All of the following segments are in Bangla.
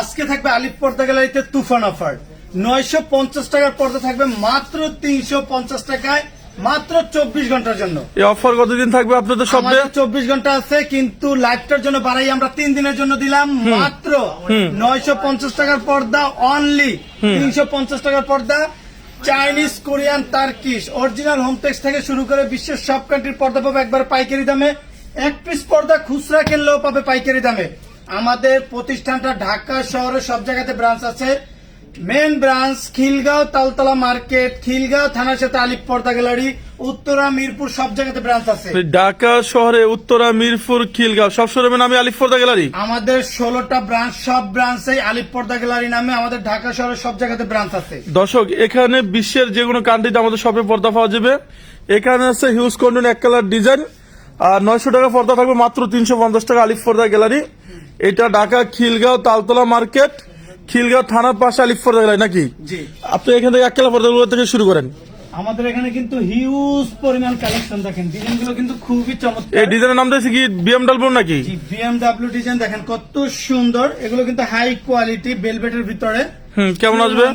আজকে থাকবে আলিপ পর্দা গ্যালারিতে তুফান অফার। নয়শো পঞ্চাশ টাকার পর্দা থাকবে মাত্র তিনশো পঞ্চাশ টাকায় মাত্র চব্বিশ ঘণ্টার জন্য। এই অফার কতদিন থাকবে আপনাদের শপে চব্বিশ ঘণ্টা আছে কিন্তু লাইভটার জন্য বাড়াই আমরা তিন দিনের জন্য দিলাম। মাত্র নয়শো পঞ্চাশ টাকার পর্দা অনলি তিনশো পঞ্চাশ টাকার পর্দা। Chinese Korean Turkish original Hometex থেকে শুরু করে বিশ্বের সব কান্ট্রির পর্দা পাবে একবার পাইকারি দামে। এক পিস পর্দা খুচরা কিনলেও পাবে পাইকারি দামে। আমাদের প্রতিষ্ঠানটা ঢাকা শহরে সব জায়গাতে ব্রাঞ্চ আছে। Main branch Khilgaon Taltola market Khilgaon থানার সাথে আলিপ পর্দা গ্যালারি উত্তরা মিরপুর সব জায়গাতে ব্রাঞ্চ আছে। ঢাকা শহরে উত্তরা মিরপুর খিলগাঁও সব শোরুমের নামে আলিফর্দা গ্যালারি? আমাদের ষোলোটা ব্রাঞ্চ সব ব্রাঞ্চে আলিপ পর্দা গ্যালারি নামে আমাদের ঢাকা শহরে সব জায়গাতে ব্রাঞ্চ আছে। দর্শক এখানে বিশ্বের যে কোনো কান্ট্রিতে আমাদের শপে পর্দা পাওয়া যাবে। এখানে আছে হিউজ কন্টন এক কালার ডিজাইন আর নয়শো টাকা পর্দা থাকবে মাত্র তিনশো পঞ্চাশ টাকা আলিফ পর্দা গ্যালারি। এটা ঢাকা খিলগাঁও তালতলা মার্কেট খিলগাঁও থানার পাশে আলিফ পর্দা নাকি? আপনি এখান থেকে এক কালার পর্দাগুলো থেকে শুরু করেন। আমাদের এখানে কিন্তু হিউজ পরিমাণ কালেকশন দেখেন। ডিজাইনগুলো কিন্তু খুবই এই ডিজাইনের নাম কি? বিএমডাব্লিউ নাকি? বিএমডাব্লিউ ডিজাইন দেখেন কত সুন্দর। এগুলো কিন্তু হাই কোয়ালিটি বেলভেটের ভিতরে। হুম কেমন আসবে?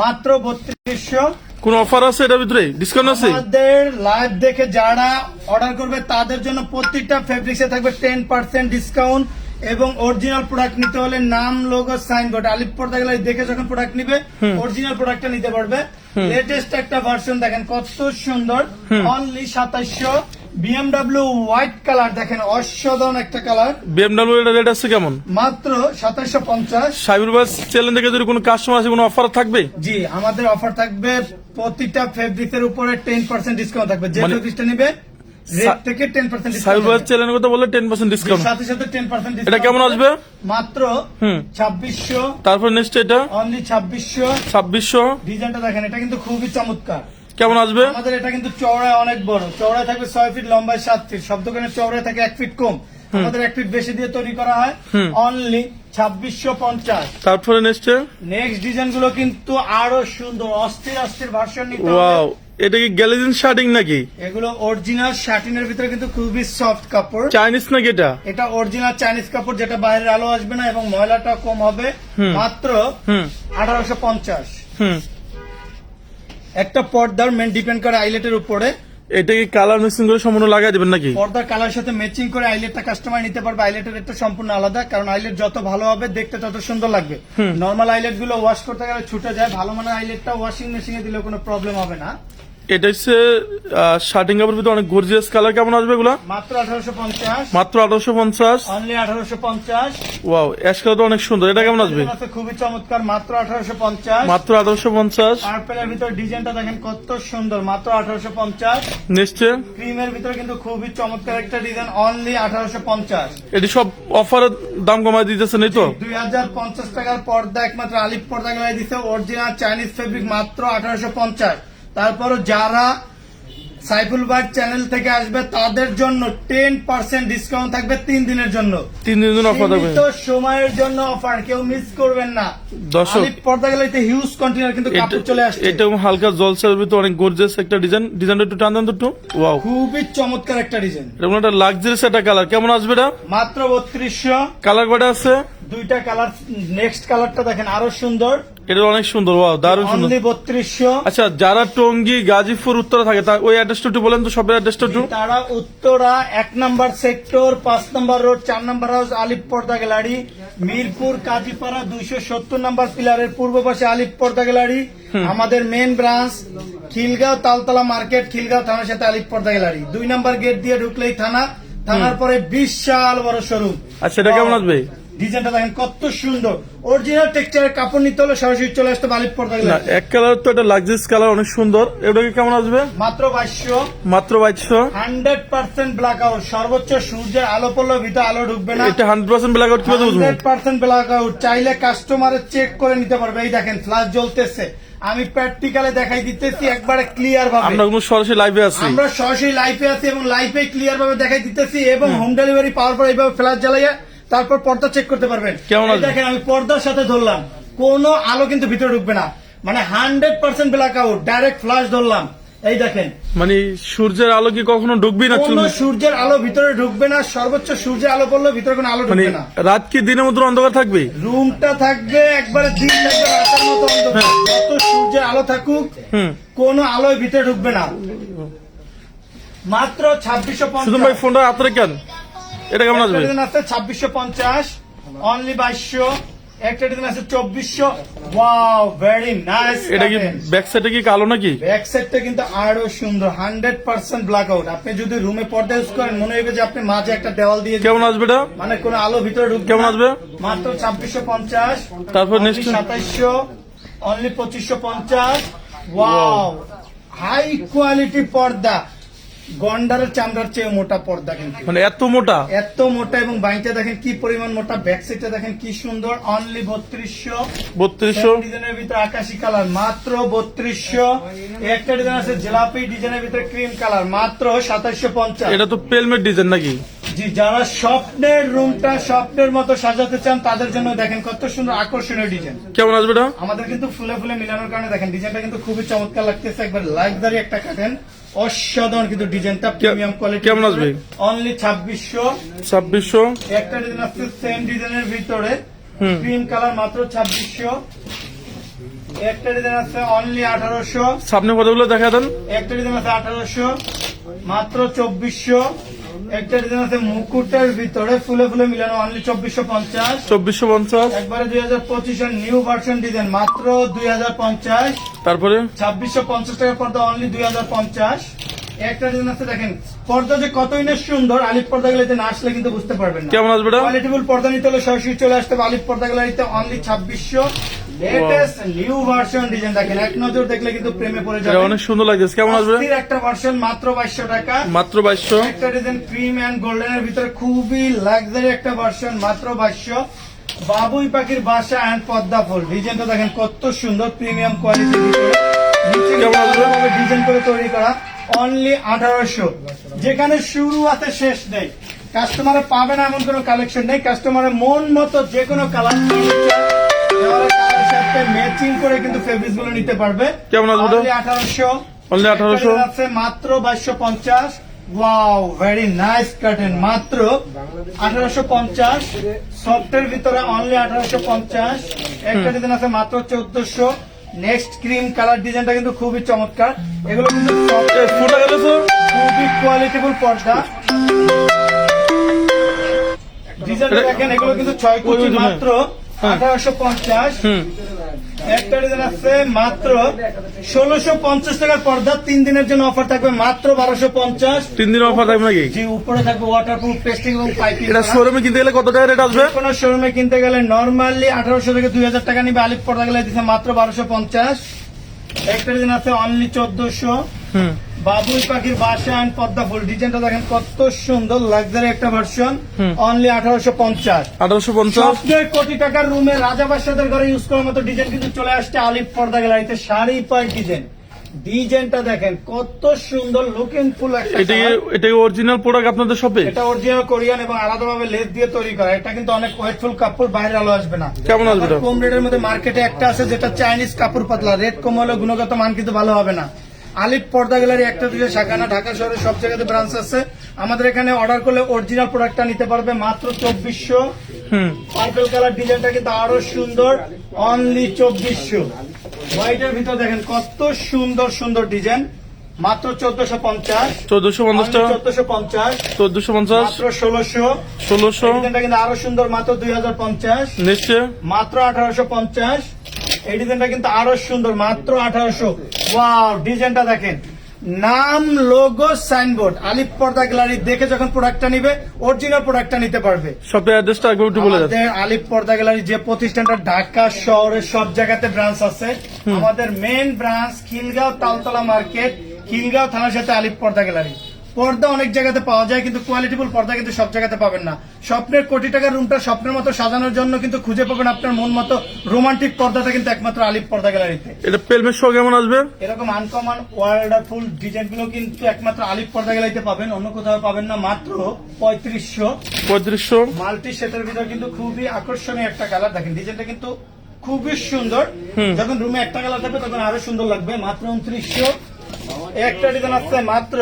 মাত্র বত্রিশশো। কোন অফার আছে এটার ভিতরে? ডিসকাউন্ট আছে? আমাদের লাইভ দেখে যারা অর্ডার করবে তাদের জন্য প্রত্যেকটা ফেব্রিক্সে থাকবে টেন পার্সেন্ট ডিসকাউন্ট এবং অরিজিনাল প্রোডাক্ট নিতে হলে নাম লোগো সাইনবোর্ড আলিপ পর্দা গেলে দেখে যখন প্রোডাক্ট নিবে অরিজিনাল প্রোডাক্টটা নিতে পারবে। লেটেস্ট একটা ভার্সন দেখেন কত সুন্দর। অনলি সাতাইশশো। বিএমডাব্লিউ হোয়াইট কালার দেখেন অসাধারণ একটা কালার বিএমডাব্লিউ এর রেট আছে কেমন? মাত্র সাতাইশশো পঞ্চাশ। সাইবুল বাস চ্যানেল থেকে যদি কোনো কাস্টমার আছে কোনো অফার থাকবে? জি আমাদের অফার থাকবে প্রতিটা ফেব্রিক্সের উপরে টেন পার্সেন্ট ডিসকাউন্ট থাকবে। যে মানে- ফেব্রিক্সটা নিবে রেট সা- থেকে টেন পার্সেন্ট সাইবুল চ্যানেলের কথা বললে টেন পার্সেন্ট ডিসকাউন্ট সাথে সাথে টেন পার্সেন্ট এটা কেমন আসবে? মাত্র ছাব্বিশশো। তারপর নেক্সট এটা? অনলি ছাব্বিশশো। ছাব্বিশশো। ডিজাইনটা দেখেন এটা কিন্তু খুবই চমৎকার। কেমন আসবে? আমাদের এটা কিন্তু চওড়ায় অনেক বড়। চওড়ায় থাকবে ছয় ফিট লম্বায় সাত ফিট সব দোকানের চওড়ায় থাকে এক ফিট কম। আমাদের এক ফিট বেশি দিয়ে তৈরি করা হয়। অনলি ছাব্বিশশো পঞ্চাশ। তারপরে নেক্সট নেক্সট ডিজাইনগুলো কিন্তু আরও সুন্দর অস্থির অস্থির ভার্সন নিতে এটা কি গ্যালিজিন শার্টিং নাকি? এগুলো অরিজিনাল শার্টিনের ভিতরে কিন্তু খুবই সফট কাপড়। চাইনিজ নাকি এটা? এটা অরিজিনাল চাইনিজ কাপড় যেটা বাইরের আলো আসবে না এবং ময়লাটা কম হবে। মাত্র আঠারোশো পঞ্চাশ। একটা পর্দার মেন ডিপেন্ড করে আইলেটের উপরে। এটা কি কালার মিক্সিং করে সম্পূর্ণ লাগাই দেবেন নাকি? পর্দার কালার সাথে ম্যাচিং করে আইলেটটা কাস্টমার নিতে পারবে। আইলেটের রেটটা সম্পূর্ণ আলাদা কারণ আইলেট যত ভালো হবে দেখতে তত সুন্দর লাগবে। নর্মাল আইলেটগুলো ওয়াশ করতে গেলে ছুটে যায় ভালো মানের আইলেটটা ওয়াশিং মেশিনে দিলে কোনো প্রবলেম হবে না। এটা হচ্ছে শার্টিং কাপড়ের ভিতরে অনেক গর্জিয়াস কালার কেমন আসবে এগুলা? মাত্র আঠারোশো পঞ্চাশ। মাত্র আঠারোশো পঞ্চাশ। অনলি আঠারোশো পঞ্চাশ। ওয়াও অ্যাশ কালার অনেক সুন্দর। এটা কেমন আসবে? খুবই চমৎকার মাত্র আঠারোশো পঞ্চাশ। মাত্র আঠারোশো পঞ্চাশ। পার্পেলের ভিতর ডিজাইনটা দেখেন কত সুন্দর মাত্র আঠারোশো পঞ্চাশ। নেক্সট? ক্রিমের ভিতরে কিন্তু খুবই চমৎকার একটা ডিজাইন অনলি আঠারোশো পঞ্চাশ। এটি সব অফারের দাম কমায় দিতেছে এই তো? দুই হাজার পঞ্চাশ টাকার পর্দা একমাত্র আলিপ পর্দা দিচ্ছে অরিজিনাল চাইনিজ ফেব্রিক মাত্র আঠারোশো পঞ্চাশ। তারপরও যারা সাইফুল বাইট চ্যানেল থেকে আসবে তাদের জন্য টেন পার্সেন্ট ডিসকাউন্ট থাকবে তিন দিনের জন্য। তিন দিন জন্য অফার থাকবে। সময়ের জন্য অফার কেউ মিস করবেন না। দর্শক, পর্দা গেলাইতে হিউজ কন্টেনার কিন্তু কাপড় চলে আসছে। এটা হালকা জলসার ভিতরে অনেক গর্জিয়াস একটা ডিজাইন ডিজাইনটা একটু টান দেন তো ওয়াও খুবই চমৎকার একটা ডিজাইন এটা একটা লাক্সারিয়াস একটা কালার কেমন আসবে এটা? মাত্র বত্রিশশো। কালার কয়টা আছে? দুইটা কালার নেক্সট কালারটা দেখেন আরও সুন্দর। এটা অনেক সুন্দর ওয়াও দারুণ সুন্দর। বত্রিশশো। আচ্ছা যারা টঙ্গী গাজীপুর উত্তরা থাকে তা ওই অ্যাড্রেসটা একটু বলেন তো সবের অ্যাড্রেসটা একটু। তারা উত্তরা এক নম্বর সেক্টর পাঁচ নম্বর রোড চার নম্বর হাউস আলিপ পর্দা গ্যালারি মিরপুর কাজীপাড়া দুইশো সত্তর নম্বর পিলারের পূর্ব পাশে আলিপ পর্দা গ্যালারি আমাদের main branch Khilgaon Taltola market Khilgaon থানার সাথে আলিপ পর্দা গ্যালারি। দুই নম্বর গেট দিয়ে ঢুকলেই থানা থানার পরে বিশাল বড় শোরুম আচ্ছা এটা কেমন আসবে? ডিজাইনটা দেখেন কত সুন্দর। অরিজিনাল টেক্সচারের কাপড় নিতে হলে সরাসরি চলে আসতে পর্দা এক কালার তো এটা লাক্সারিয়াস কালার অনেক সুন্দর। এটা কি কেমন আসবে? মাত্র বাইশশো। মাত্র বাইশশো। হান্ড্রেড পার্সেন্ট ব্ল্যাক আউট সর্বোচ্চ সূর্যের আলো পড়লেও ভিতরে আলো ঢুকবে না। এটা হান্ড্রেড পার্সেন্ট ব্ল্যাক আউট কীভাবে হান্ড্রেড পার্সেন্ট ব্ল্যাক আউট চাইলে কাস্টমারের চেক করে নিতে পারবে। এই দেখেন ফ্ল্যাশ জ্বলতেছে। আমি প্র্যাকটিক্যালে দেখাই দিতেছি একবারে ক্লিয়ার ভাবে। আমরা কোনো সরাসরি লাইভে আছি। আমরা সরাসরি লাইফে আছি এবং লাইফে ক্লিয়ার ভাবে দেখাই দিতেছি এবং হোম। ডেলিভারি পাওয়ার পর এইভাবে ফ্ল্যাশ জ্বালাইয়া তারপর পর্দা চেক করতে পারবেন। দেখেন আমি পর্দার সাথে ধরলাম। কোনো আলো কিন্তু ভিতরে ঢুকবে না। মানে hundred percent black out direct flash ধরলাম। এই দেখেন। মানে সূর্যের আলো কি কখনো ঢুকবি না কোনো সূর্যের আলো ভিতরে ঢুকবে না সর্বোচ্চ সূর্যের আলো পড়লে ভিতরে কোনো আলো মানে ঢুকবে না। রাত কি দিনের মতো অন্ধকার থাকবে? রুমটা থাকবে একবারে দিন থাকবে রাতের মতো অন্ধকার। যত সূর্যের আলো থাকুক কোনো আলোয় ভিতরে ঢুকবে না। মাত্র ছাব্বিশশো সুজন ভাই ফোনটা হাতে কেন এটা কেমন আসবে? আছে ছাব্বিশশো পঞ্চাশ অনলি বাইশশো একটা ডিজাইন আছে চব্বিশশো। ওয়াও ভেরি নাইস এটা কি ব্যাক সাইডে কি কালো নাকি? ব্যাক সাইডটা কিন্তু আরও সুন্দর হান্ড্রেড পার্সেন্ট ব্ল্যাক আউট আপনি যদি রুমে পর্দা ইউজ করেন মনে হবে যে আপনি মাঝে একটা দেওয়াল দিয়ে কেমন আসবে এটা? মানে কোনো আলো ভিতরে ঢুকবে কেমন আসবে? মাত্র ছাব্বিশশো পঞ্চাশ তারপর next- সাতাইশশো অনলি পঁচিশশো পঞ্চাশ। ওয়াও হাই কোয়ালিটি পর্দা। গন্ডারের চামড়ার চেয়ে মোটা পর্দা কিন্তু। মানে এত মোটা? এত মোটা এবং বাইনটা দেখেন কি পরিমাণ মোটা ব্যাক সাইডটা দেখেন কি সুন্দর অনলি বত্রিশশো। বত্রিশশো? ডিজাইনের ভিতরে আকাশি কালার মাত্র বত্রিশশো। একটা ডিজাইন আছে জেলাপি ডিজাইনের ভিতরে ক্রিম কালার মাত্র সাতাশশো পঞ্চাশ। এটা তো পেলমেট ডিজাইন নাকি? জি যারা স্বপ্নের রুমটা স্বপ্নের মতো সাজাতে চান তাদের জন্য দেখেন কত সুন্দর আকর্ষণীয় ডিজাইন কেমন আসবে এটা আমাদের কিন্তু ফুলে ফুলে মিলানোর কারণে দেখেন ডিজাইনটা কিন্তু খুবই চমৎকার লাগতেছে। একবার লাইকদারি একটা কাটেন অসাধারণ কিন্তু ডিজাইনটা প্রিমিয়াম কোয়ালিটি কেমন আসবে? অনলি ছাব্বিশশো। ছাব্বিশশো? একটা ডিজাইন আছে সেম ডিজাইনের ভিতরে। ক্রিম কালার মাত্র ছাব্বিশশো। একটা ডিজাইন আছে অনলি আঠারোশো। সামনে কতগুলো দেখা দেন? একটা ডিজাইন আছে আঠারোশো। মাত্র চব্বিশশো। একটা ডিজাইন আছে মুকুটের ভিতরে ফুলে ফুলে মিলানো অনলি চব্বিশশো পঞ্চাশ। চব্বিশশো পঞ্চাশ। একবারে দুই হাজার পঁচিশের নিউ ভার্সন ডিজাইন মাত্র দুই হাজার পঞ্চাশ। তারপরে? ছাব্বিশশো পঞ্চাশ টাকা পর্দা অনলি দুই হাজার পঞ্চাশ। একটা ডিজাইন আছে দেখেন পর্দা যে কতই না সুন্দর আলিপ পর্দা গুলোতে না আসলে কিন্তু বুঝতে পারবেন না। কেমন আসবে কোয়ালিটিফুল পর্দা নিতে হলে সরাসরি চলে আসতে হবে আলিপ পর্দা গ্যালারিতে অনলি ছাব্বিশশো। লেটেস্ট নিউ ভার্সন ডিজাইন দেখেন এক নজর দেখলে কিন্তু প্রেমে পড়ে যাবে অনেক সুন্দর লাগছে কেমন আসবে? একটা ভার্সন মাত্র বাইশশো টাকা। মাত্র বাইশশো। একটা ডিজাইন ক্রিম এন্ড গোল্ডেনের ভিতরে খুবই লাক্সারি একটা ভার্সন মাত্র বাইশশো। বাবুই পাখির বাসা এন্ড পদ্মা ফুল। ডিজাইনটা দেখেন কত সুন্দর প্রিমিয়াম কোয়ালিটির ভিতরে। আসবে? ডিজাইন করে তৈরি করা। অনলি আঠারোশো। যেখানে শুরু আছে শেষ নেই। কাস্টমারে পাবে না এমন কোনো কালেকশন নেই। কাস্টমারের মন মতো যে কোনো কালার ম্যাচিং করে কিন্তু ফেব্রিক্সগুলো নিতে পারবে। কেমন ওটা? আঠারোশো। আছে মাত্র বাইশশো পঞ্চাশ। ওয়াও ভেরি নাইস কার্টেন মাত্র আঠারোশো পঞ্চাশ। সফটের ভিতরে অনলি আঠারোশো পঞ্চাশ। একটা ডিজাইন আছে মাত্র চোদ্দশো। নেক্সট ক্রিম কালার ডিজাইনটা কিন্তু খুবই চমৎকার। এগুলো কিন্তু খুবই কোয়ালিটিফুল পর্দা। ডিজাইনটা দেখেন এগুলো কিন্তু ছয় কোটি মাত্র আঠারোশো পঞ্চাশ। একটা ডিজাইন আছে মাত্র ষোলোশো পঞ্চাশ টাকার পর্দা। তিন দিনের জন্য অফার থাকবে মাত্র বারোশো পঞ্চাশ। তিন দিন অফার থাকবে নাকি? জি উপরে থাকবে ওয়াটারপ্রুফ এবং পাইপিং এটা শোরুমে কিনতে গেলে কত টাকা রেট আসবে? কোনো শোরুমে কিনতে গেলে নর্মালি আঠারোশো থেকে দুই হাজার টাকা নিবে আলিপ পর্দা গেলে দিচ্ছে মাত্র বারোশো পঞ্চাশ। একটা ডিজাইন আছে অনলি চোদ্দশো। হুম। বাবুই পাখির বাসা অ্যান্ড পদ্মা ফুল। ডিজাইনটা দেখেন কত সুন্দর লাক্সারি একটা ভার্সন অনলি আঠারোশো পঞ্চাশ। আঠারোশো পঞ্চাশ। কোটি টাকার রুমে রাজা বাদশাদের ঘরে ইউজ করার মতো ডিজাইন কিন্তু চলে আসছে আলিফ পর্দা গ্যালারিতে। শাড়ি পাই ডিজাইন ডিজাইনটা দেখেন কত সুন্দর লুকিং ফুল একটা এটা এটা অরিজিনাল প্রোডাক্ট আপনাদের শপে এটা অরিজিনাল কোরিয়ান এবং আলাদাভাবে লেস দিয়ে তৈরি করা। এটা কিন্তু অনেক ওয়েটফুল কাপড় বাইরে আলো আসবে না। কেমন আসবে কম রেটের মধ্যে মার্কেটে একটা আছে যেটা চাইনিজ কাপড় পাতলা। রেট কম হলে গুণগত মান কিন্তু ভালো হবে না। আলিফ পর্দা গ্যালারি একটা দুটো শাখা না ঢাকা শহরে সব জায়গাতে ব্রাঞ্চ আছে। আমাদের এখানে অর্ডার করলে অরিজিনাল প্রোডাক্টটা নিতে পারবে মাত্র চব্বিশশো। হুম। পার্পল কালার ডিজাইনটা কিন্তু আরও সুন্দর অনলি চব্বিশশো। হোয়াইটের ভিতর দেখেন কত সুন্দর সুন্দর ডিজাইন মাত্র চোদ্দশো পঞ্চাশ। চোদ্দশো পঞ্চাশ চোদ্দশো পঞ্চাশ। চোদ্দশো পঞ্চাশ? ষোলোশো। ষোলোশো? কিন্তু আরও সুন্দর মাত্র দুই হাজার পঞ্চাশ। নিশ্চয়। মাত্র আঠারোশো পঞ্চাশ। এই ডিজাইনটা কিন্তু আরও সুন্দর মাত্র আঠারোশো। ওয়াও ডিজাইনটা দেখেন। নাম লোগো সাইনবোর্ড আলিপ পর্দা গ্যালারি দেখে যখন প্রোডাক্টটা নিবে অরিজিনাল প্রোডাক্টটা নিতে পারবে। শপের অ্যাড্রেসটা একবার একটু বলে দেন। আলিপ পর্দা গ্যালারি যে প্রতিষ্ঠানটা ঢাকা শহরের সব জায়গাতে ব্রাঞ্চ আছে আমাদের main branch Khilgaon Taltola market Khilgaon থানার সাথে আলিপ পর্দা গ্যালারি। পর্দা অনেক জায়গাতে পাওয়া যায় কিন্তু কোয়ালিটিফুল পর্দা কিন্তু সব জায়গাতে পাবেন না। স্বপ্নের কোটি টাকার রুমটা স্বপ্নের মতো সাজানোর জন্য কিন্তু খুঁজে পাবেন আপনার মন মতো রোমান্টিক পর্দাটা কিন্তু একমাত্র আলিপ পর্দা গ্যালারিতে এটা পেলমেট শো কেমন আসবে? এরকম আনকমন ওয়ার্ডারফুল ডিজাইনগুলো কিন্তু একমাত্র আলিপ পর্দা গ্যালারিতে পাবেন অন্য কোথাও পাবেন না মাত্র পঁয়ত্রিশশো। পঁয়ত্রিশশো? মাল্টি সেটের ভিতর কিন্তু খুবই আকর্ষণীয় একটা কালার দেখেন ডিজাইনটা কিন্তু খুবই সুন্দর। যখন রুমে একটা কালার থাকবে তখন আরও সুন্দর লাগবে মাত্র উনত্রিশশো। একটা ডিজাইন আছে মাত্র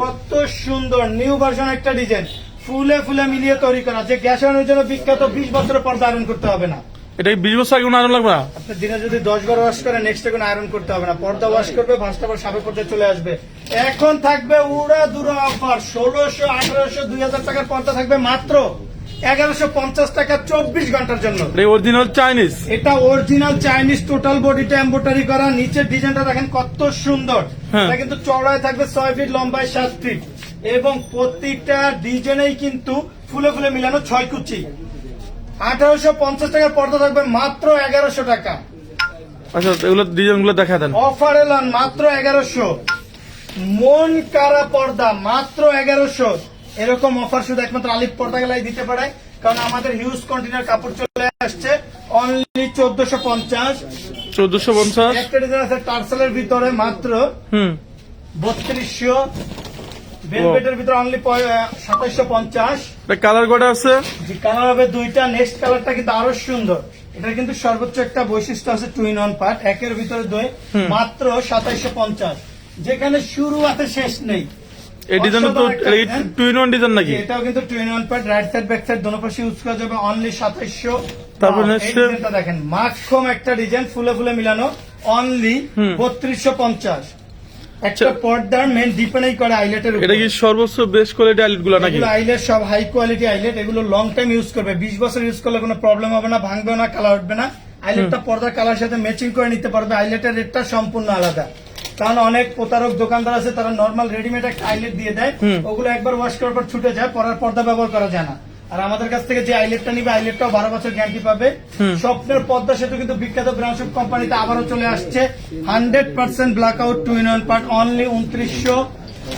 কত সুন্দর নিউ ভার্সন একটা ডিজাইন। ফুলে ফুলে মিলিয়ে তৈরি করা। যে গ্যাস জন্য বিখ্যাত বিশ বছরের পর্দা আয়রন করতে হবে না। এটা বিশ বছর আগে আয়রন লাগবে না? আপনি দিনে যদি দশ বার ওয়াশ করে নেক্সট কোনো আয়রন করতে হবে না। পর্দা ওয়াশ করবে ভাঁজটা পর সাবেক পর্যায়ে চলে আসবে। এখন থাকবে উড়া দুরা অফার ষোলোশো আঠারোশো দুই হাজার টাকার পর্দা থাকবে মাত্র এগারোশো পঞ্চাশ টাকা চব্বিশ ঘণ্টার জন্য। অরিজিনাল চাইনিজ এটা অরিজিনাল চাইনিজ টোটাল বডিটা এম্বোটারি করা। নিচের ডিজাইনটা দেখেন কত সুন্দর। হ্যাঁ। এটা কিন্তু চড়ায় থাকবে ছয় ফিট লম্বায় সাত ফিট এবং প্রত্যেকটা ডিজাইনেই কিন্তু ফুলে ফুলে মিলানো ছয় কুচি। আঠারোশো পঞ্চাশ টাকার পর্দা থাকবে মাত্র এগারোশো টাকা। আচ্ছা এগুলো ডিজাইনগুলো দেখা দেন। অফার এলান মাত্র এগারোশো। মন কারা পর্দা মাত্র এগারোশো। এরকম অফার শুধু একমাত্র আলিপ পর্দা গেলাই দিতে পারে কারণ আমাদের হিউজ কন্টেনার কাপড় চলে আসছে অনলি চোদ্দশো পঞ্চাশ। চোদ্দশো পঞ্চাশ? একটা ডিজাইন আছে টার্সেলের ভিতরে মাত্র হুম। বত্রিশশো। ভেলভেটের ভিতরে অনলি সাতাইশশো পঞ্চাশ। কালার কটা আছে? যে কালার হবে দুইটা নেক্সট কালারটা কিন্তু আরও সুন্দর। এটা কিন্তু সর্বোচ্চ একটা বৈশিষ্ট্য আছে টু ইন ওয়ান পার্ট একের ভিতরে দুই মাত্র পঞ্চাশ। যেখানে শুরু আছে শেষ নেই। এই ডিজাইন তো অসাধারণ একটা design। Two in one design নাকি? এটাও কিন্তু two one part right side back side দোনো পাশে ইউজ করা যাবে অনলি সাতাইশশো। তারপর next দেখেন মাখম একটা ডিজাইন ফুলে ফুলে মিলানো অনলি হুম। বত্রিশশো পঞ্চাশ। একটা। পর্দার মেন ডিপেন্ডই করে আইলেটের এটা কি সর্বোচ্চ বেস্ট কোয়ালিটি আইলেটগুলো নাকি? আইলেট সব হাই কোয়ালিটি আইলেট এগুলো লং টাইম ইউজ করবে। বিশ বছর ইউজ করলে কোনো প্রবলেম হবে না ভাঙবে না কালার উঠবে না। আইলেটটা পর্দার কালার সাথে ম্যাচিং করে নিতে পারবে আইলেটের রেটটা সম্পূর্ণ আলাদা। কারণ অনেক প্রতারক দোকানদার আছে তারা নর্মাল রেডিমেড একটা আইলেট দিয়ে দেয়। ওগুলো একবার ওয়াশ করার পর ছুটে যায় পরার পর্দা ব্যবহার করা যায় না। আর আমাদের কাছ থেকে যে আইলেটটা নিবে আইলেটটাও বারো বছর গ্যারান্টি পাবে। স্বপ্নের পদ্মা সেতু কিন্তু বিখ্যাত ব্রাউনশিপ কোম্পানিতে আবারও চলে আসছে। Hundred percent black out two in one part only উনত্রিশশো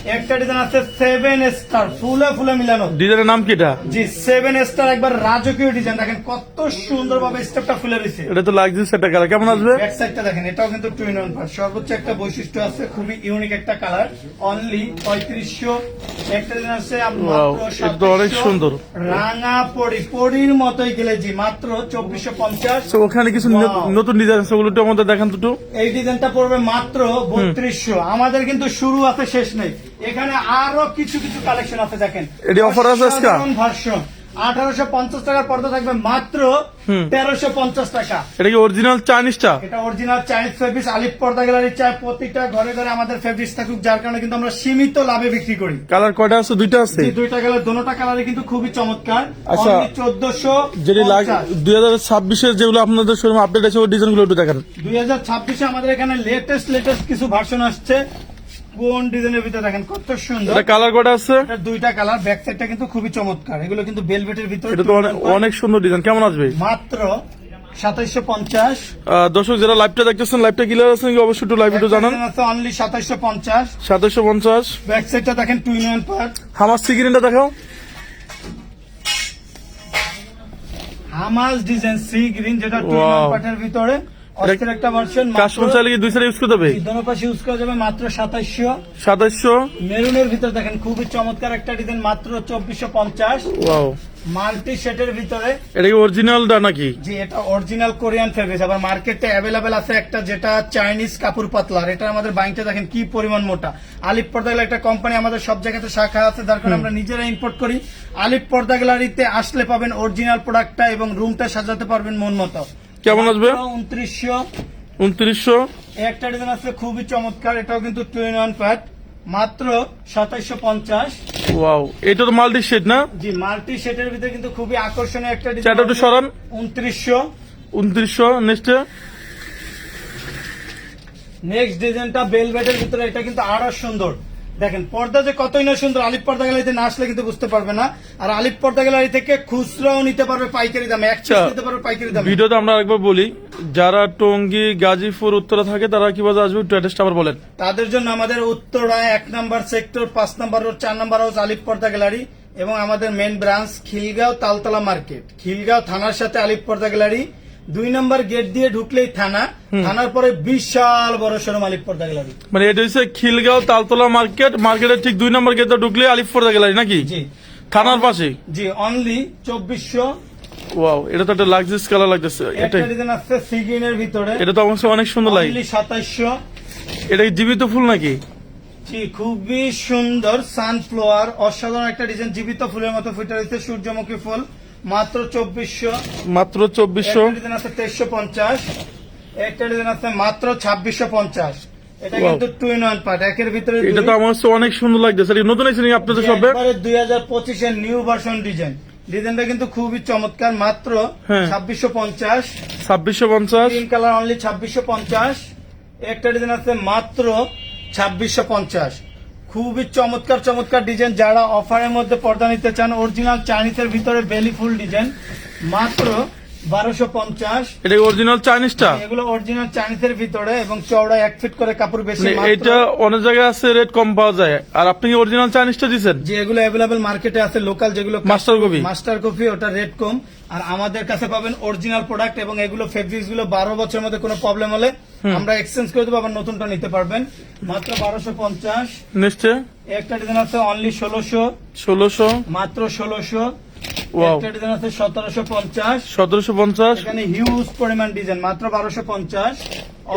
একটা ডিজাইন আছে সেভেন স্টার ফুলে ফুলে মিলানো। ডিজাইনের নাম কি এটা? জি সেভেন স্টার একবার রাজকীয় ডিজাইন দেখেন কত সুন্দর ভাবে স্টেপটা ফুলে রয়েছে। এটা তো লাগছে সেটা কালার কেমন আসবে? ব্যাক সাইডটা দেখেন এটাও কিন্তু টু ইন ওয়ান পার্ট সর্বোচ্চ একটা বৈশিষ্ট্য আছে খুবই ইউনিক একটা কালার অনলি পঁয়ত্রিশশো। একটা ডিজাইন আছে এটা অনেক সুন্দর। রাঙা পরি পরির মতোই গেলে জি মাত্র চব্বিশশো পঞ্চাশ। তো ওখানে কিছু নতুন- ডিজাইন আছে ওগুলো আমাদের দেখান দুটো এই ডিজাইনটা পড়বে মাত্র বত্রিশশো। আমাদের কিন্তু শুরু আছে শেষ নেই। এখানে আরও কিছু কিছু কালেকশন আছে দেখেন। এটি offer আছে? ভার্সন আঠারোশো পঞ্চাশ টাকার পর্দা থাকবে মাত্র তেরোশো পঞ্চাশ টাকা। এটা কি অরিজিনাল চাইনিজটা এটা অরিজিনাল চাইনিজ ফেব্রিক্স আলিপ পর্দা গ্যালারি চাই প্রতিটা ঘরে ঘরে আমাদের ফেব্রিক্স থাকুক যার কারণে কিন্তু আমরা সীমিত লাভে বিক্রি করি। কালার কয়টা আছে? দুইটা আছে? দুইটা কালার দোনোটা কালারে কিন্তু খুবই চমৎকার। আচ্ছা। চোদ্দশো যেটি লাগ দুই হাজার ছাব্বিশের যেগুলো আপনাদের শোরুম আপডেট আছে ওই ডিজাইনগুলো একটু দেখান। দুই হাজার ছাব্বিশে আমাদের এখানে লেটেস্ট লেটেস্ট কিছু ভার্সন আসছে। কোন ডিজাইনের ভিতরে দেখেন কত সুন্দর। এটা কালার কয়টা আছে? এটা দুইটা কালার ব্যাক সাইডটা কিন্তু খুবই চমৎকার। এগুলো কিন্তু বেলভেটের ভিতরে এটা তো অনেক সুন্দর ডিজাইন কেমন আসবে? মাত্র সাতাইশো পঞ্চাশ। দর্শক যারা লাইভটা দেখতেছেন লাইভটা ক্লিয়ার আছে নাকি? অবশ্যই একটু লাইভ একটু জানান। অনলি সাতাইশো পঞ্চাশ। সাতাশশো পঞ্চাশ। ব্যাক সাইডটা দেখেন টু ইন ওয়ান পার্ট হামার সিকিরিনটা দেখাও। হামাল ডিজাইন সি গ্রিন যেটা টু পার্টের ভিতরে। অস্থির একটা ভার্সন কাস্টমার চাইলে কি দুই সাইড ইউজ করতে হবে? দোনো পাশে ইউজ করা যাবে মাত্র সাতাইশো সাতাশশো মেরুনের ভিতরে দেখেন খুবই চমৎকার একটা ডিজাইন মাত্র চব্বিশশো পঞ্চাশ। ওয়াও মাল্টি সেটের ভিতরে। এটা কি অরিজিনালটা নাকি? জি এটা অরিজিনাল কোরিয়ান আবার মার্কেটে আছে একটা যেটা চাইনিজ কাপড় পাতলার। এটা আমাদের বাইংটা দেখেন কি পরিমাণ মোটা। আলিপ পর্দা একটা কোম্পানি আমাদের সব জায়গাতে শাখা আছে যার কারণে আমরা নিজেরা ইম্পোর্ট করি। আলিপ পর্দা গ্যালারিতে আসলে পাবেন অরিজিনাল প্রোডাক্টটা এবং রুমটা সাজাতে পারবেন মন মতো। কেমন আসবে? উনত্রিশশো। উনত্রিশশো। একটা ডিজাইন আছে খুবই চমৎকার এটাও কিন্তু টু ইন ওয়ান প্যাট মাত্র সাতাইশো পঞ্চাশ। ওয়াও এটা তো মাল্টি শেড না? জি মাল্টি সেটের ভিতরে কিন্তু খুবই আকর্ষণীয় একটা চারটা একটু সরান। উনত্রিশশো। উনত্রিশশো নেক্সটে নেক্সট ডিজাইনটা বেলভেটের ভিতরে এটা কিন্তু আরও সুন্দর। দেখেন পর্দা যে কতই না সুন্দর আলিপ পর্দা গ্যালারিতে না আসলে কিন্তু বুঝতে পারবে না। আর আলিপ পর্দা গ্যালারি থেকে খুচরাও নিতে পারবে পাইকারি দামে এক পিস আচ্ছা। নিতে পারবে পাইকারি দামে। ভিডিওতে আমরা একবার বলি যারা টঙ্গী গাজীপুর উত্তরা থাকে তারা কীভাবে আসবে? একটু অ্যাড্রেসটা আবার বলেন। তাদের জন্য আমাদের উত্তরা এক নাম্বার সেক্টর পাঁচ নাম্বার রোড চার number house Alif Porda gallery এবং আমাদের main branch Khilgaon Taltola market. Khilgaon থানার সাথে আলিপ পর্দা গ্যালারি। দুই নম্বর গেট দিয়ে ঢুকলেই থানা। থানার পরে বিশাল বড় সরম আলিপ পর্দা গ্যালারি। মানে এটা হচ্ছে খিলগাঁও তালতলা মার্কেট। মার্কেটের ঠিক দুই নম্বর গেটে ঢুকলে আলিফপুর গ্যালারি নাকি? জি। থানার পাশে? জি অনলি চব্বিশশো। ওয়াও এটা তো একটা লাক্সারিয়াস কালার লাগতেছে। ডিজাইন আছে সি গ্রিনের ভিতরে। এটা তো অবশ্যই অনেক সুন্দর লাগে অনলি এটা জীবিত ফুল নাকি? জি খুবই সুন্দর সানফ্লাওয়ার অসাধারণ একটা ডিজাইন জীবিত ফুলের মতো ফুটে রয়েছে সূর্যমুখী ফুল। মাত্র চব্বিশশো। মাত্র চব্বিশশো। ডিজাইন আছে তেইশশো পঞ্চাশ একটা ডিজাইন আছে মাত্র ছাব্বিশশো পঞ্চাশ। এটা কিন্তু টু ইন ওয়ান পার্ট একের ভিতরে এটা তো আমার অনেক সুন্দর লাগতেছে এটা নতুন এসে আপনাদের সবে দুই হাজার পঁচিশের নিউ ভার্সন ডিজাইন ডিজাইনটা কিন্তু খুবই চমৎকার মাত্র হ্যাঁ। ছাব্বিশশো পঞ্চাশ। ছাব্বিশশো পঞ্চাশ। গ্রিন কালার অনলি ছাব্বিশশো পঞ্চাশ। একটা ডিজাইন আছে মাত্র ছাব্বিশশো পঞ্চাশ। খুবই চমৎকার চমৎকার ডিজাইন যারা অফারের মধ্যে পর্দা নিতে চান অরিজিনাল চাইনিজের ভিতরে বেলি ফুল ডিজাইন মাত্র বারোশো পঞ্চাশ। এটা অরিজিনাল চাইনিজটা এগুলো অরিজিনাল চাইনিজের ভিতরে এবং চওড়া এক ফিট করে কাপড় বেশি মানে এটা অনেক জায়গায় আছে রেট কম পাওয়া যায়। আর আপনি কি অরিজিনাল চাইনিজটা দিচ্ছেন যে এগুলো অ্যাভেলেবেল মার্কেটে আছে লোকাল যেগুলো মাস্টার কপি মাস্টার কপি ওটা রেট কম। আর আমাদের কাছে পাবেন অরিজিনাল প্রোডাক্ট এবং এগুলো ফেব্রিক্সগুলো বারো বছরের মধ্যে কোনো প্রবলেম হলে আমরা এক্সচেঞ্জ করে দেবো আবার নতুনটা নিতে পারবেন। মাত্র বারোশো পঞ্চাশ। নিশ্চয়? একটা ডিজাইন আছে অনলি ষোলোশো। ষোলোশো। মাত্র ষোলোশো। Wow. একটা ডিজাইন সতেরোশো পঞ্চাশ। সতেরোশো পঞ্চাশ। এখানে হিউজ পরিমাণ ডিজাইন মাত্র বারোশো পঞ্চাশ।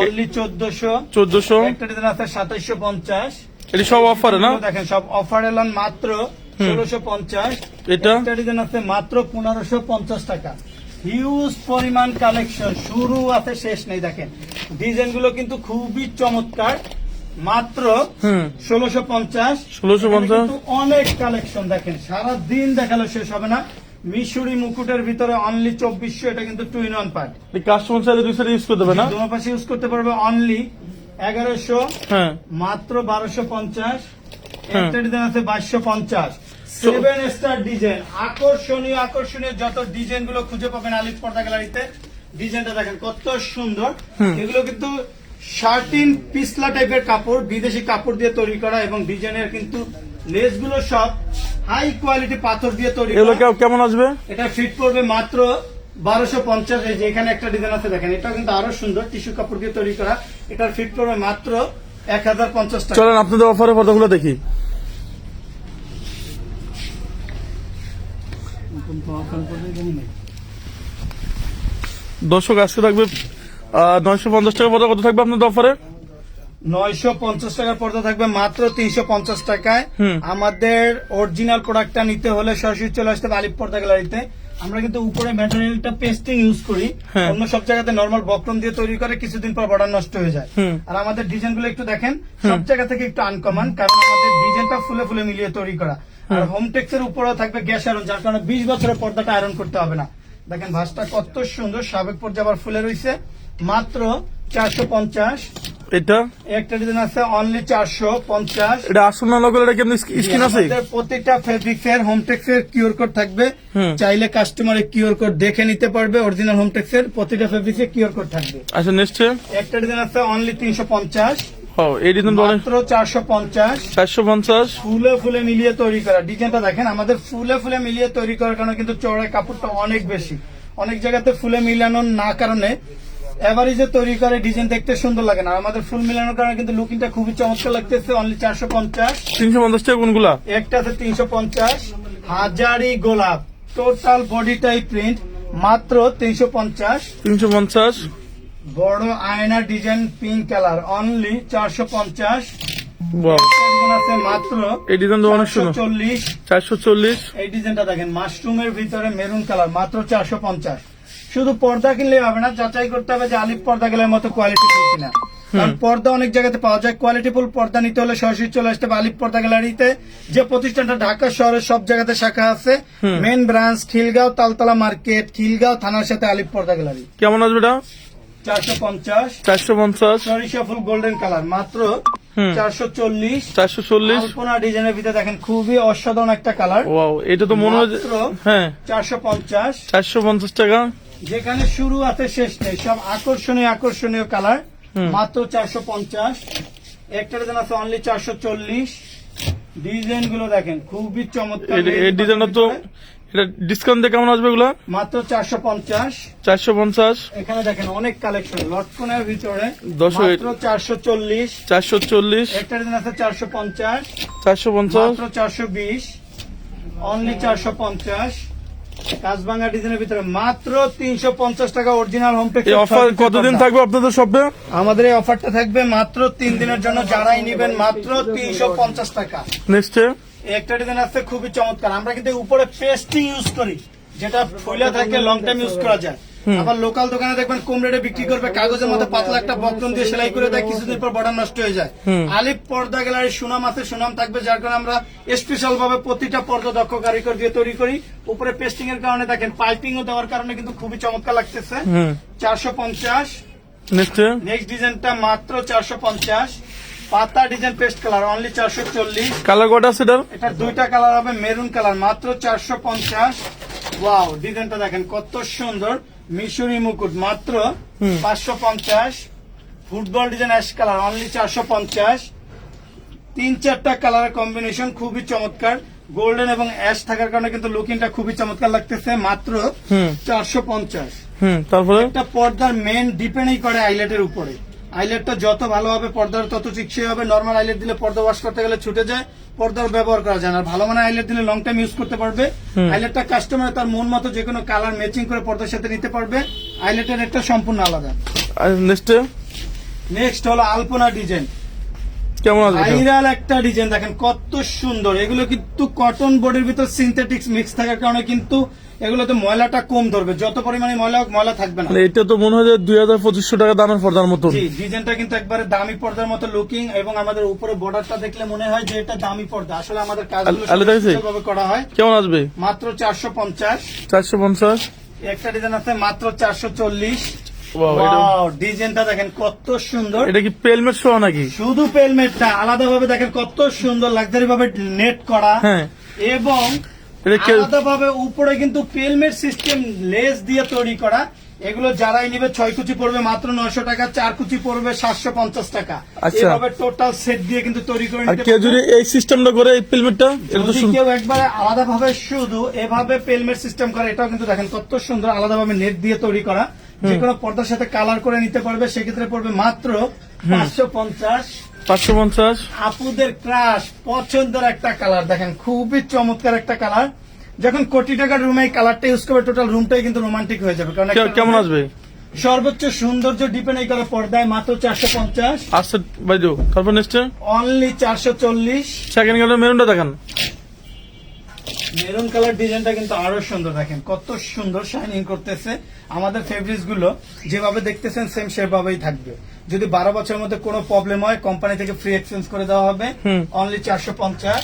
অনলি চোদ্দশো। চোদ্দশো। একটা ডিজাইন আছে সাতাইশশো পঞ্চাশ। এটি সব অফারে না? দেখেন সব অফার এলাম মাত্র ষোলোশো পঞ্চাশ। এটা? ডিজাইন আছে মাত্র পনেরোশো পঞ্চাশ টাকা। হিউজ পরিমাণ কালেকশন শুরু আছে শেষ নেই দেখেন। ডিজাইনগুলো কিন্তু খুবই চমৎকার। মাত্র ষোলোশো পঞ্চাশ। ষোলোশো পঞ্চাশ। অনেক কালেকশন দেখেন। সারা দিন দেখাল শেষ হবে না। মিশুরি মুকুটের ভিতরে অনলি চব্বিশশো এটা কিন্তু two in one part customer চাইলে দুই সাইড ইউজ করতে হবে না? দোনো পাশে ইউজ করতে পারবে অনলি এগারোশো হ্যাঁ। মাত্র বারোশো পঞ্চাশ হ্যাঁ। আছে বাইশশো পঞ্চাশ। সেভেন স্টার ডিজাইন আকর্ষণীয় আকর্ষণীয় যত ডিজাইনগুলো খুঁজে পাবেন আলিফ পর্দা গ্যালারিতে ডিজাইনটা দেখেন কত সুন্দর। এগুলো কিন্তু শার্টিন পিসলা টাইপের কাপড় বিদেশি কাপড় দিয়ে তৈরি করা এবং ডিজাইনের কিন্তু লেসগুলো সব হাই কোয়ালিটি পাথর দিয়ে তৈরি এগুলো কেমন আসবে? এটা ফিট পড়বে মাত্র বারোশো পঞ্চাশ। এই যে এখানে একটা ডিজাইন আছে দেখেন এটা কিন্তু আরও সুন্দর টিস্যু কাপড় দিয়ে তৈরি করা। এটার ফিট পড়বে মাত্র এক হাজার পঞ্চাশ টাকা। চলেন আপনাদের অফারে পর্দাগুলো দেখি। দর্শক আজকে থাকবে নয়শো পঞ্চাশ টাকা কত থাকবে আপনাদের অফারে নয়শো পঞ্চাশ টাকার পর্দা থাকবে মাত্র তিনশো পঞ্চাশ টাকায়। আমাদের অরিজিনাল প্রোডাক্টটা নিতে হলে সরাসরি চলে আসতে হবে আলিপ পর্দা গ্যালারিতে আমরা কিন্তু উপরে ম্যাটেরিয়ালটা পেস্টিং ইউজ করি। হ্যাঁ। অন্য সব জায়গাতে নর্মাল বক্রম দিয়ে তৈরি করে কিছুদিন পর বর্ডার নষ্ট হয়ে যায়। আর আমাদের ডিজাইনগুলো একটু দেখেন সব জায়গা থেকে একটু আনকমন কারণ আমাদের ডিজাইনটা ফুলে ফুলে মিলিয়ে তৈরি করা। আর হোম। টেক্স এর উপরেও থাকবে গ্যাস আয়রন যার কারণে বিশ বছরের পর্দাটা আয়রন করতে হবে না। দেখেন ভাসটা কত সুন্দর সাবেক পর্যায়ে আবার ফুলে রয়েছে মাত্র চারশো পঞ্চাশ। এটা? একটা ডিজাইন আছে অনলি চারশো পঞ্চাশ। এটা আসুন না লগল এটা কেমন স্কিন আছে? আমাদের প্রত্যেকটা ফেব্রিক্স এর হোমটেক্স এর কিউর কোড থাকবে। হুম। চাইলে কাস্টমারের কিউর কোড দেখে নিতে পারবে অরিজিনাল হোমটেক্স এর প্রতিটা ফেব্রিক্স এর কিউর কোড থাকবে। আচ্ছা নিশ্চয় একটা ডিজাইন আছে অনলি ফুলে ফুলে মিলিয়ে তৈরি করা। ডিজাইনটা দেখেন আমাদের ফুলে ফুলে মিলিয়ে তৈরি করার কারণে কিন্তু চড়াই কাপড়টা অনেক বেশি। অনেক জায়গাতে ফুলে মিলানো না কারণে এভারেজে তৈরি করে ডিজাইন দেখতে সুন্দর লাগে না। আমাদের ফুল মিলানোর কারণে কিন্তু লুকিংটা খুবই চমৎকার লাগতেছে। অনলি চারশো পঞ্চাশ। তিনশো পঞ্চাশ টাকা কোনগুলা? একটা আছে তিনশো পঞ্চাশ। হাজারি গোলাপ। টোটাল বডি টাইপ প্রিন্ট মাত্র তিনশো পঞ্চাশ। তিনশো পঞ্চাশ। বড় আয়না ডিজাইন পিঙ্ক কালার অনলি চারশো পঞ্চাশ। আছে মাত্র এই ডিজাইন তো অনেক সুন্দর। চল্লিশ। চারশো চল্লিশ। এই ডিজাইনটা দেখেন মাশরুমের ভিতরে মেরুন কালার মাত্র চারশো পঞ্চাশ। শুধু পর্দা কিনলে হবে না যাচাই করতে হবে যে আলিফ পর্দা গেলের মতো কোয়ালিটি কিনা। কারণ পর্দা অনেক জায়গাতে পাওয়া যায়। কোয়ালিটি ফুল পর্দা নিতে হলে সরাসরি চলে আসতে হবে আলিফ পর্দা গ্যালারিতে। যে প্রতিষ্ঠানটা ঢাকা শহরের সব জায়গাতে শাখা আছে main branch Khilgaon Taltola market Khilgaon থানার সাথে আলিফ পর্দা গ্যালারি। কেমন আসবে এটা? চারশো পঞ্চাশ। চারশো পঞ্চাশ। সরিষা ফুল গোল্ডেন কালার মাত্র চারশো চল্লিশ। চারশো চল্লিশ। আলপনা ডিজাইনের ভিতরে দেখেন খুবই অসাধারণ একটা কালার এটা তো মনে হয় হ্যাঁ। চারশো পঞ্চাশ। চারশো পঞ্চাশ টাকা। যেখানে শুরু আছে শেষ নেই সব আকর্ষণীয় আকর্ষণীয় কালার মাত্র চারশো পঞ্চাশ। একটা ডিজাইন আছে অনলি চারশো চল্লিশ। ডিজাইনগুলো দেখেন খুবই চমৎকার। এই- ডিজাইনটা তো এটা ডিসকাউন্ট দিয়ে কেমন আসবে এগুলা? মাত্র চারশো পঞ্চাশ। চারশো পঞ্চাশ। এখানে দেখেন অনেক কালেকশন লটকনের ভিতরে। দশ চারশো চল্লিশ। চারশো চল্লিশ। একটা ডিজাইন আছে চারশো পঞ্চাশ। চারশো পঞ্চাশ। চারশো বিশ। অনলি চারশো পঞ্চাশ। কাজবাঙ্গা ডিজাইনের ভিতরে মাত্র তিনশো পঞ্চাশ টাকা অরিজিনাল হোম এই অফার কতদিন থাকবে আপনাদের শপে আমাদের এই অফারটা থাকবে মাত্র তিন দিনের জন্য যারাই নিবেন মাত্র তিনশো পঞ্চাশ টাকা। নেক্সট একটা ডিজাইন আছে খুবই চমৎকার। আমরা কিন্তু উপরে পেস্টিং ইউজ করি। যেটা ফুলা থাকে লং টাইম ইউজ করা যায়। আবার লোকাল দোকানে দেখবেন কম রেটে বিক্রি করবে কাগজের মধ্যে পাতলা একটা বক্রম দিয়ে সেলাই করে দেয় কিছুদিন পর বর্ডার নষ্ট হয়ে যায়। আলিপ পর্দা গ্যালারি সুনাম আছে সুনাম থাকবে যার কারণে আমরা স্পেশাল ভাবে প্রতিটা পর্দা দক্ষ কারিগর দিয়ে তৈরি করি। উপরে পেস্টিং এর কারণে দেখেন পাইপিং ও দেওয়ার কারণে কিন্তু খুবই চমৎকার লাগতেছে। চারশো পঞ্চাশ। নেক্সট নেক্সট ডিজাইনটা মাত্র চারশো পঞ্চাশ। পাতা ডিজাইন পেস্ট কালার অনলি চারশো চল্লিশ। কালার কটা আছে এটা দুইটা কালার হবে মেরুন কালার মাত্র চারশো পঞ্চাশ। ওয়াও ডিজাইনটা দেখেন কত সুন্দর মিশরি মুকুট মাত্র পাঁচশো পঞ্চাশ। Football design ash colour only চারশো পঞ্চাশ। তিন চারটা কালারের কম্বিনেশন খুবই চমৎকার। গোল্ডেন এবং অ্যাশ থাকার কারণে কিন্তু লুকিংটা খুবই চমৎকার লাগতেছে মাত্র চারশো পঞ্চাশ। তারপরে? একটা পর্দার মেন ডিপেন্ডই করে আইলেটের উপরে। আইলেটটা যত ভালো হবে পর্দার তত চিকসই হবে। নর্মাল আইলেট দিলে পর্দা ওয়াশ করতে গেলে ছুটে যায় পর্দার ব্যবহার করা যায় না। ভালো মানে আইলেট দিলে লং টাইম ইউজ করতে পারবে। আইলেটটা কাস্টমার তার মন মতো যে কোনো কালার ম্যাচিং করে পর্দার সাথে নিতে পারবে। আইলেটের একটা সম্পূর্ণ আলাদা। নেক্সট নেক্সট হলো আলপনা ডিজাইন কেমন এটা? ভাইরাল একটা ডিজাইন দেখেন কত সুন্দর। এগুলো কিন্তু কটন বোর্ডের ভিতর সিনথেটিক্স মিক্স থাকার কারণে কিন্তু এগুলোতে ময়লাটা কম ধরবে। যত পরিমাণে ময়লা হোক ময়লা থাকবে না। এটা তো মনে হয় দুই হাজার পঁচিশশো টাকা দামের পর্দার মতন। জি ডিজাইনটা কিন্তু একবারে দামি পর্দার মতো লুকিং এবং আমাদের উপরে বর্ডারটা দেখলে মনে হয় যে এটা দামি পর্দা। আসলে আমাদের কাজগুলো করা হয়। কেমন আসবে? মাত্র চারশো পঞ্চাশ। চারশো পঞ্চাশ? একটা ডিজাইন আছে মাত্র চারশো চল্লিশ। ডিজাইনটা দেখেন কত সুন্দর। এটা কি পেলমেট সহ নাকি? শুধু পেলমেটটা আলাদা ভাবে দেখেন কত সুন্দর লাক্সারি ভাবে নেট করা। হ্যাঁ। এবং এটা কে- আলাদা ভাবে উপরে কিন্তু পেলমেট সিস্টেম লেস দিয়ে তৈরি করা। এগুলো যারাই নিবে ছয় কুচি পড়বে মাত্র নয়শো টাকা চার কুচি পড়বে সাতশো পঞ্চাশ টাকা। আচ্ছা। এভাবে টোটাল সেট দিয়ে কিন্তু তৈরি করে নিতে কেউ যদি এই সিস্টেমটা করে এই পেলমেটটা যদি কেউ একবারে আলাদা ভাবে শুধু এভাবে পেলমেট সিস্টেম করে এটাও কিন্তু দেখেন কত সুন্দর আলাদা ভাবে নেট দিয়ে তৈরি করা। যে কোনো পর্দার সাথে কালার করে নিতে পারবে সেক্ষেত্রে পড়বে মাত্র পাঁচশো পঞ্চাশ। পাঁচশো পঞ্চাশ। আপুদের ক্রাশ পছন্দের একটা কালার দেখেন খুবই চমৎকার একটা কালার যখন কোটি টাকার রুমে এই কালারটা ইউজ করবে টোটাল রুমটাই কিন্তু রোমান্টিক হয়ে যাবে। কারণ কেমন আসবে? সর্বোচ্চ সৌন্দর্য ডিপেন্ড এই করে পর্দায় মাত্র চারশো পঞ্চাশ। আসছে বাইদেউ তারপর নেক্সট অনলি চারশো চল্লিশ। সেকেন্ড গেলে মেরুনটা দেখান। মেরুন কালার ডিজাইনটা কিন্তু আরও সুন্দর দেখেন কত সুন্দর শাইনিং করতেছে। আমাদের ফেব্রিক্সগুলো যেভাবে দেখতেছেন সেম সেভাবেই থাকবে। যদি বারো বছরের মধ্যে কোনো প্রবলেম হয় কোম্পানি থেকে ফ্রি এক্সচেঞ্জ করে দেওয়া হবে। অনলি চারশো পঞ্চাশ।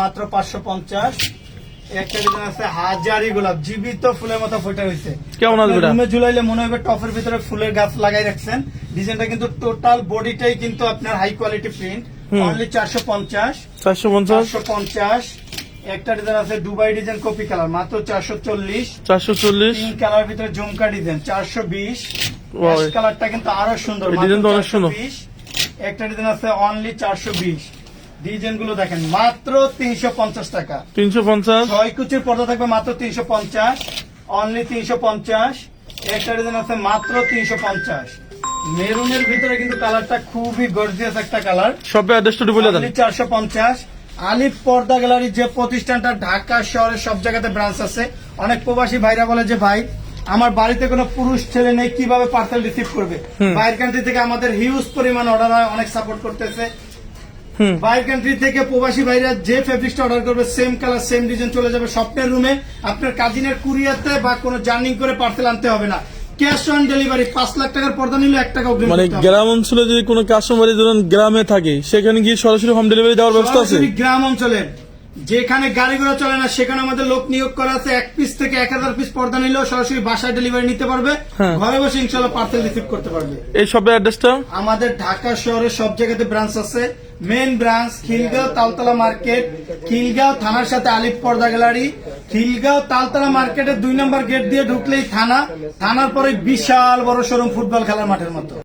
মাত্র পাঁচশো পঞ্চাশ। একটা ডিজাইন আছে হাজারি গোলাপ জীবিত ফুলের মতো ফুটে হয়েছে কেমন আসবে রুমে ঝুলাইলে মনে হবে টফের ভিতরে ফুলের গাছ লাগাই রাখছেন। ডিজাইনটা কিন্তু টোটাল বডিটাই কিন্তু আপনার হাই কোয়ালিটি প্রিন্ট অনলি চারশো পঞ্চাশ। চারশো পঞ্চাশ। একটা ডিজাইন আছে দুবাই ডিজাইন কপি কালার মাত্র চারশো চল্লিশ। চারশো চল্লিশ। পিঙ্ক কালার ভিতরে ঝুমকা ডিজাইন চারশো বিশ। কালারটা কিন্তু আরও সুন্দর ডিজাইন অনেক সুন্দর। একটা ডিজাইন আছে অনলি চারশো বিশ। ডিজাইনগুলো দেখেন মাত্র তিনশো পঞ্চাশ টাকা। তিনশো পঞ্চাশ। ছয় কুচির পর্দা থাকবে মাত্র তিনশো পঞ্চাশ। অনলি তিনশো পঞ্চাশ। একটা ডিজাইন আছে মাত্র তিনশো পঞ্চাশ। মেরুনের ভিতরে কিন্তু কালারটা খুবই গর্জিয়াস একটা কালার সবে অ্যাড্রেসটা বলে দেন। চারশো পঞ্চাশ। আলিফ পর্দা গ্যালারি যে প্রতিষ্ঠানটা ঢাকা শহরের সব জায়গাতে ব্রাঞ্চ আছে। অনেক প্রবাসী ভাইরা বলে যে ভাই আমার বাড়িতে কোনো পুরুষ ছেলে নেই কীভাবে পার্সেল রিসিভ করবে? বাইরের কান্ট্রি থেকে আমাদের হিউজ পরিমাণ অর্ডার হয় অনেক সাপোর্ট করতেছে। বাইরের কান্ট্রি থেকে প্রবাসী ভাইরা যে ফেব্রিক্সটা অর্ডার করবে সেম কালার সেম ডিজাইন চলে যাবে। স্বপ্নের রুমে আপনার কাজিনের কুরিয়াতে বা কোনো জার্নিং করে পার্সেল আনতে হবে না। ক্যাশ অন ডেলিভারি পাঁচ লাখ টাকার পর্দা নিলে এক টাকা মানে। গ্রাম অঞ্চলে যদি কোনো কাস্টমার গ্রামে থাকে সেখানে গিয়ে সরাসরি হোম ডেলিভারি দেওয়ার ব্যবস্থা আছে গ্রাম অঞ্চলে যেখানে গাড়ি ঘোড়া চলে না সেখানে আমাদের লোক নিয়োগ করা আছে। এক পিস থেকে এক হাজার পিস পর্দা নিলেও সরাসরি বাসায় ডেলিভারি নিতে পারবে। হ্যাঁ। ঘরে বসে ইনশাল্লাহ পার্সেল রিসিভ করতে পারবে। এই সবের অ্যাড্রেসটা আমাদের ঢাকা শহরের সব জায়গাতে ব্রাঞ্চ আছে। Main branch Khilgaon Taltola market Khilgaon থানার সাথে আলিফ পর্দা গ্যালারি খিলগাঁও তালতলা মার্কেটের দুই নম্বর গেট দিয়ে ঢুকলেই থানা। থানার পরে বিশাল বড় শোরুম ফুটবল খেলার মাঠের মতো।